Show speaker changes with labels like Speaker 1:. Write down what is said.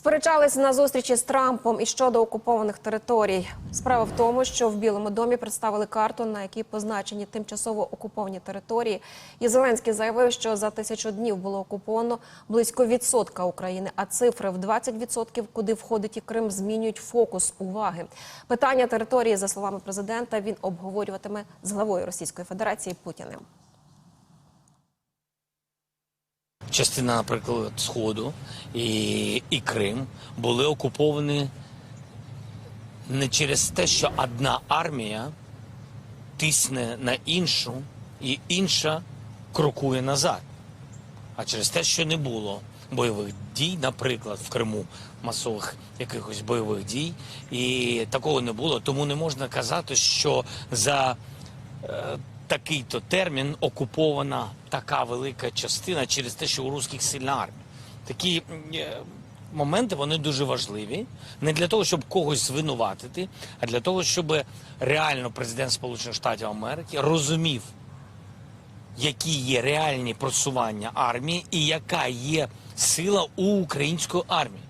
Speaker 1: Сперечались на зустрічі з Трампом і щодо окупованих територій. Справа в тому, що в Білому домі представили карту, на якій позначені тимчасово окуповані території. І Зеленський заявив, що за тисячу днів було окуповано близько відсотка України, а цифри в 20%, куди входить і Крим, змінюють фокус уваги. Питання території, за словами президента, він обговорюватиме з главою Російської Федерації Путіним.
Speaker 2: Частина, наприклад, Сходу і, і Крим були окуповані не через те, що одна армія тисне на іншу, і інша крокує назад, а через те, що не було бойових дій, наприклад, в Криму масових якихось бойових дій, і такого не було. Тому не можна казати, що за е, такий-то термін окупована така велика частина через те, що у русських сильна армія. Такі е, моменти вони дуже важливі. Не для того, щоб когось звинуватити, а для того, щоб реально президент Сполучених Штатів Америки розумів, які є реальні просування армії і яка є сила у української армії.